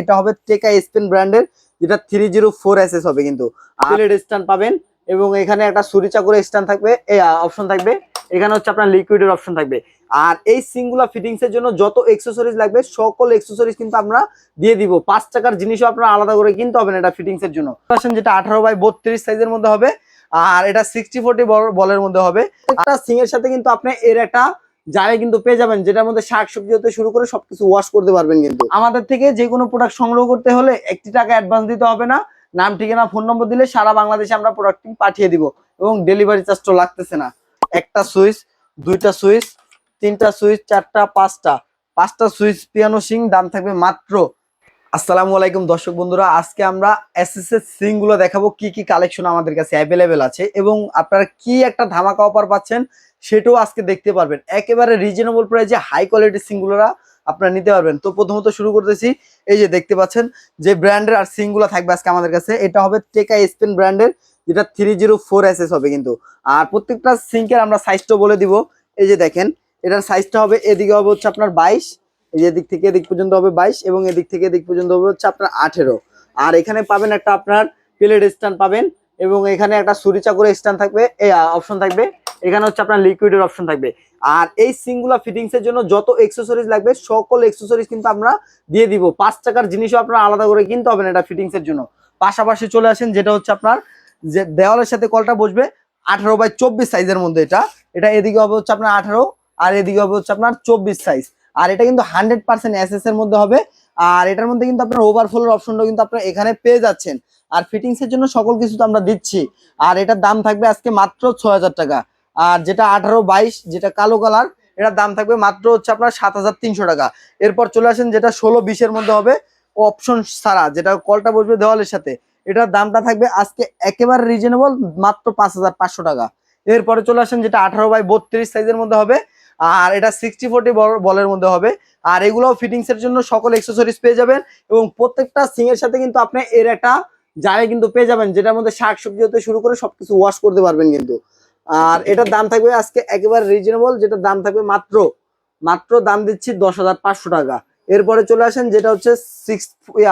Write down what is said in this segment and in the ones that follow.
এটা হবে টেকা স্পেন ব্র্যান্ডের যেটা থ্রি জিরো ফোর এস হবে কিন্তু। আলেড স্ট্যান্ড পাবেন এবং এখানে একটা সুরি চাকুরের স্ট্যান্ড থাকবে অপশন থাকবে। এখানে হচ্ছে আপনার লিকুইডের অপশন থাকবে। আর এই সিঙ্গুলার ফিটিংস এর জন্য যত এক্সেসরিজ লাগবে সকল এক্সেসরিজ কিন্তু আমরা দিয়ে দিব। পাঁচ টাকার জিনিসও আপনারা আলাদা করে কিনতে হবে না এটা ফিটিংস এর জন্য। যেটা আঠারো বাই বত্রিশ সাইজের মধ্যে হবে আর এটা সিক্সটি ফোর্টি বলের মধ্যে হবে। একটা সিং এর সাথে কিন্তু আপনি এর একটা জারে কিন্তু পেয়ে যাবেন, যেটার মধ্যে শাক সবজি হতে শুরু করে সবকিছু ওয়াশ করতে পারবেন কিন্তু। আমাদের থেকে যে কোনো প্রোডাক্ট সংগ্রহ করতে হলে একটি টাকা অ্যাডভান্স দিতে হবে না। নাম, ঠিকানা ফোন নম্বর দিলে সারা বাংলাদেশে আমরা প্রোডাক্টটি পাঠিয়ে দিব এবং ডেলিভারি চার্জ তো লাগতেছে না। একটা সুইচ, দুইটা সুইচ, তিনটা সুইচ, চারটা, পাঁচটা। পাঁচটা সুইচ পিয়ানো সিং দাম থাকবে মাত্র আসসালামু আলাইকুম দর্শক বন্ধুরা, আজকে আমরা এসএস এর সিংগুলো দেখাবো কি কি কালেকশন আমাদের কাছে অ্যাভেলেবেল আছে এবং আপনারা কি একটা ধামাকা অফার পাচ্ছেন সেটাও আজকে দেখতে পারবেন। একেবারে রিজনেবল প্রাইসে হাই কোয়ালিটির সিংগুলোরা আপনারা নিতে পারবেন। তো প্রথমত শুরু করতেছি, এই যে দেখতে পাচ্ছেন যে ব্র্যান্ডের আর সিংগুলো থাকবে আজকে আমাদের কাছে। এটা হবে টেকা স্পেন ব্র্যান্ডের যেটা থ্রি জিরো ফোর এস হবে কিন্তু। আর প্রত্যেকটা সিঙ্কের আমরা সাইজটা বলে দিব। এই যে দেখেন, এটার সাইজটা হবে, এদিকে হবে হচ্ছে আপনার বাইশ এই যে দিক থেকে এদিক পর্যন্ত হবে বাইশ এবং এদিক থেকে এদিক পর্যন্ত হবে হচ্ছে আপনার আঠেরো। আর এখানে পাবেন একটা আপনার প্লেট স্ট্যান্ড পাবেন এবং এখানে একটা সুরি চাকুরের স্ট্যান্ড থাকবে অপশন থাকবে। এখানে হচ্ছে আপনার লিকুইডের অপশন থাকবে। আর এই সিঙ্গুলা ফিটিংস এর জন্য যত এক্সেসরিজ লাগবে, সকল এক্সেসরিজ কিন্তু আমরা দিয়ে দিব। পাঁচ টাকার জিনিসও আপনার আলাদা করে কিনতে হবে না এটা ফিটিংস এর জন্য। পাশাপাশি চলে আসেন, যেটা হচ্ছে আপনার যে দেওয়ালের সাথে কলটা বসবে, আঠারো বাই চব্বিশ সাইজের মধ্যে এটা। এটা এদিকে হবে হচ্ছে আপনার আঠারো, আর এদিকে হবে হচ্ছে আপনার চব্বিশ সাইজ আর এটা কিন্তু হান্ড্রেড পার্সেন্ট এস এর মধ্যে হবে। আর এটার মধ্যে কিন্তু আপনার ওভারফ্লোর অপশনটা কিন্তু আপনার এখানে পেয়ে যাচ্ছেন। আর ফিটিংস এর জন্য সকল কিছু তো আমরা দিচ্ছি। আর এটার দাম থাকবে আজকে মাত্র ছয় হাজার টাকা। আর যেটা আঠারো বাইশ, যেটা কালো কালার এটার দাম থাকবে মাত্র হচ্ছে আপনার সাত হাজার তিনশো টাকা। এরপর চলে আসেন যেটা ষোলো বিশের মধ্যে হবে। অপশন ছাড়া, যেটা কলটা বসবে দেওয়ালের সাথে, এটার দামটা থাকবে আজকে একেবারে রিজনেবল মাত্র পাঁচ হাজার পাঁচশো টাকা। এরপরে চলে আসেন যেটা আঠারো বাই বত্রিশ সাইজের মধ্যে হবে। আর এটা সিক্সটি ফোর্টি বলের মধ্যে হবে। আর এগুলো ফিটিংস এর জন্য সকল এক্সেসরিজ পেয়ে যাবেন এবং প্রত্যেকটা সিং এর সাথে কিন্তু আপনি এর একটা জায়গায় কিন্তু পেয়ে যাবেন, যেটার মধ্যে শাক সবজি হতে শুরু করে সবকিছু ওয়াশ করতে পারবেন কিন্তু। আর এটার দাম থাকবে আজকে একেবারে রিজনেবল যেটার দাম থাকবে মাত্র মাত্র দাম দিচ্ছি দশ হাজার পাঁচশো টাকা। এরপরে চলে আসেন, যেটা হচ্ছে সিক্স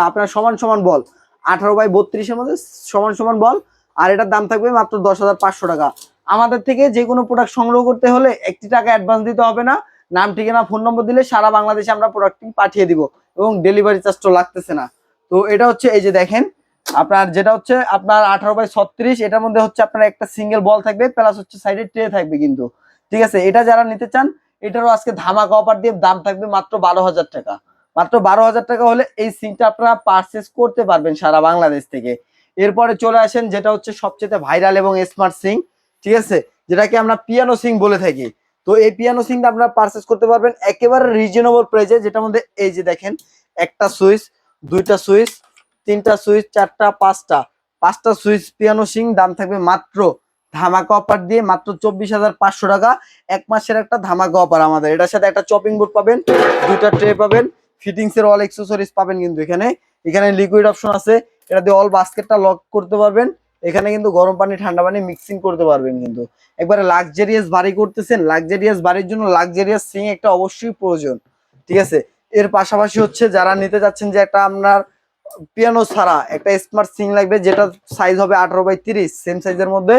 আপনার সমান সমান বল, আঠারো বাই বত্রিশের মধ্যে সমান সমান বল আর এটার দাম থাকবে মাত্র দশ হাজার পাঁচশো টাকা। আমাদের থেকে যে কোনো প্রোডাক্ট সংগ্রহ করতে হলে একটি টাকা অ্যাডভান্স দিতে হবে না। নাম, ঠিকানা ফোন নম্বর দিলে সারা বাংলাদেশে আমরা প্রোডাক্টটি পাঠিয়ে দিব এবং ডেলিভারি চার্জ তো লাগতেছে না। তো এটা হচ্ছে এই যে দেখেন, আপনার যেটা হচ্ছে আপনার আঠারো বাই ছত্রিশ, এটার মধ্যে হচ্ছে আপনার একটা সিঙ্গেল বল থাকবে প্লাস হচ্ছে সাইডে ট্রে থাকবে কিন্তু। ঠিক আছে, এটা যারা নিতে চান, এটারও আজকে ধামাকা অফার দিয়ে দাম থাকবে মাত্র বারো হাজার টাকা। মাত্র বারো হাজার টাকা হলে এই সিংটা আপনারা পারচেস করতে পারবেন সারা বাংলাদেশ থেকে। এরপরে চলে আসেন যেটা হচ্ছে সবচেয়ে ভাইরাল এবং স্মার্ট সিং, ঠিক আছে? যেটাকে আমরা পিয়ানো সিং বলে থাকি। তো এই পিয়ানো সিংটা আপনারা পারচেস করতে পারবেন একেবারে রিজনেবল প্রাইসে যেটার মধ্যে এই যে দেখেন, একটা সুইচ, দুইটা সুইচ, তিনটা সুইচ, চারটা, পাঁচটা। পাঁচটা সুইচ পিয়ানো সিং, দাম থাকবে মাত্র ধামাকা অফার দিয়ে মাত্র চব্বিশ হাজার পাঁচশো টাকা। এক মাসের একটা ধামাকা অফার আমাদের। এটার সাথে একটা চপিং বোর্ড পাবেন, দুইটা ট্রে পাবেন ফিটিংসের অল এক্সেসরিজ পাবেন কিন্তু এখানে। এখানে লিকুইড অপশন আছে এটা দিয়ে অল বাস্কেটটা লক করতে পারবেন। এখানে কিন্তু গরম পানি, ঠান্ডা পানি মিক্সিং করতে পারবেন কিন্তু। একবারে লাক্সারিয়াস বাড়ি করতেছেন লাক্সারিয়াস বাড়ির জন্য লাক্সারিয়াস সিং একটা অবশ্যই প্রয়োজন, ঠিক আছে? এর পাশাপাশি হচ্ছে যারা নিতে যাচ্ছেন যে একটা আপনার পিয়ানো ছাড়া একটা স্মার্ট সিং লাগবে, যেটা সাইজ হবে আঠারো বাই তিরিশ সেম সাইজের মধ্যে।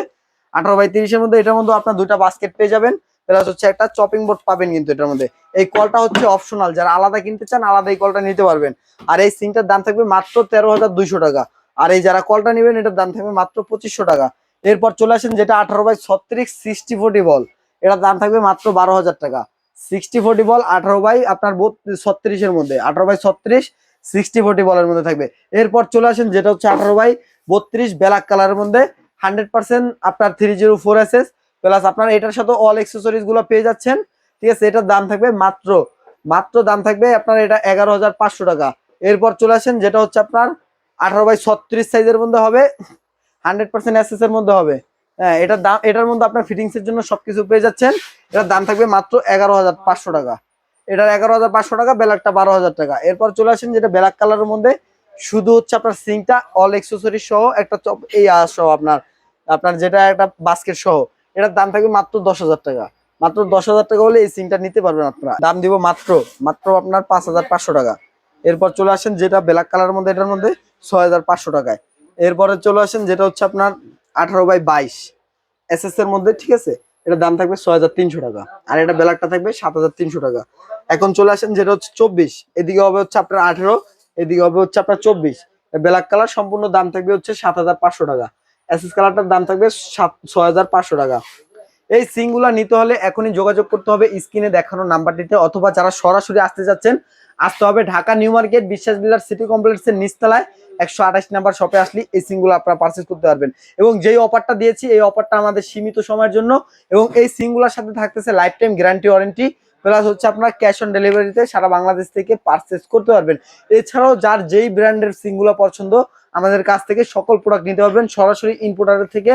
আঠারো বাই তিরিশের মধ্যে এটার মধ্যে আপনার দুটা বাস্কেট পেয়ে যাবেন। প্লাস হচ্ছে একটা চপিং বোর্ড পাবেন কিন্তু এটার মধ্যে। এই কলটা হচ্ছে অপশনাল যারা আলাদা কিনতে চান আলাদা এই কলটা নিতে পারবেন। আর এই সিংটার দাম থাকবে মাত্র তেরো হাজার দুইশো টাকা। আর এই যারা কলটা নেবেন, এটার দাম থাকবে মাত্র পঁচিশশো টাকা। এরপর চলে আসেন যেটা আঠারো বাই ছত্রিশ সিক্সটি ফোর্টি বল এটার দাম থাকবে মাত্র বারো হাজার টাকা। সিক্সটি ফোর্টি বল আঠারো বাই আপনার ছত্রিশের মধ্যে। আঠারো বাই ছত্রিশ সিক্সটি ফোর্টি বলের মধ্যে থাকবে। এরপর চলে আসেন যেটা হচ্ছে আঠারো বাই বত্রিশ ব্ল্যাক কালারের মধ্যে। হান্ড্রেড পার্সেন্ট আপনার three zero four S S plus আপনার এটার সাথে অল এক্সেসরিজগুলো পেয়ে যাচ্ছেন। ঠিক আছে, এটার দাম থাকবে মাত্র মাত্র দাম থাকবে আপনার এটা এগারো হাজার পাঁচশো টাকা। এরপর চলে আসেন, যেটা হচ্ছে আপনার আঠারো বাই ছত্রিশ সাইজের মধ্যে হবে হান্ড্রেড পার্সেন্ট এস এর মধ্যে হবে। হ্যাঁ এটার দাম, এটার মধ্যে আপনার ফিটিংস এর জন্য সবকিছু পেয়ে যাচ্ছেন। এটার দাম থাকবে মাত্র এগারো হাজার পাঁচশো টাকা। এটার এগারো হাজার পাঁচশো টাকা ব্ল্যাকটা বারো হাজার টাকা। এরপর চলে আসেন, যেটা ব্ল্যাক কালারের মধ্যে, শুধু হচ্ছে আপনার সিংটা অল এক্সেসরিজ সহ, একটা এই সহ আপনার আপনার যেটা একটা বাস্কেট সহ। এটার দাম থাকবে মাত্র দশ হাজার টাকা। মাত্র দশ হাজার টাকা হলে এই সিংটা নিতে পারবেন আপনারা। দাম দিব মাত্র মাত্র আপনার পাঁচ হাজার পাঁচশো টাকা। এরপর চলে আসেন যেটা ব্ল্যাক কালার মধ্যে, এটার মধ্যে ছয় হাজার পাঁচশো টাকায়। এরপরে চলে আসেন যেটা হচ্ছে আপনার আঠারো বাই বাইশ। এস এস এর মধ্যে, ঠিক আছে? এটার দাম থাকবে ছয় হাজার তিনশো টাকা। আর এটা ব্ল্যাকটা থাকবে সাত হাজার তিনশো টাকা। এখন চলে আসেন যেটা হচ্ছে চব্বিশ। এদিকে হবে হচ্ছে আপনার আঠেরো, এদিকে হবে হচ্ছে আপনার চব্বিশ। ব্ল্যাক কালার সম্পূর্ণ দাম থাকবে হচ্ছে সাত হাজার পাঁচশো টাকা। এস কালারটার দাম থাকবে সাত টাকা। এই সিংগুলা নিতে হলে এখনই যোগাযোগ করতে হবে, স্ক্রিনে দেখানো নাম্বারটিতে অথবা যারা সরাসরি আসতে যাচ্ছেন, আসতে হবে ঢাকা নিউ মার্কেট, বিশ্বাস বিলার সিটি কমপ্লেক্সের নিচতলায়, একশো আঠাশ নাম্বার শপে আসলে এই সিংগুলো আপনারা পারচেস করতে পারবেন। এবং যেই অফারটা দিয়েছি, এই অফারটা আমাদের সীমিত সময়ের জন্য, এবং এই সিংগুলোর সাথে থাকতেছে life time guarantee warranty plus হচ্ছে আপনার ক্যাশ অন ডেলিভারিতে সারা বাংলাদেশ থেকে পারচেস করতে পারবেন। এছাড়াও যার যেই ব্র্যান্ডের সিংগুলো পছন্দ আমাদের কাছ থেকে সকল প্রোডাক্ট নিতে পারবেন। সরাসরি ইম্পোর্টারের থেকে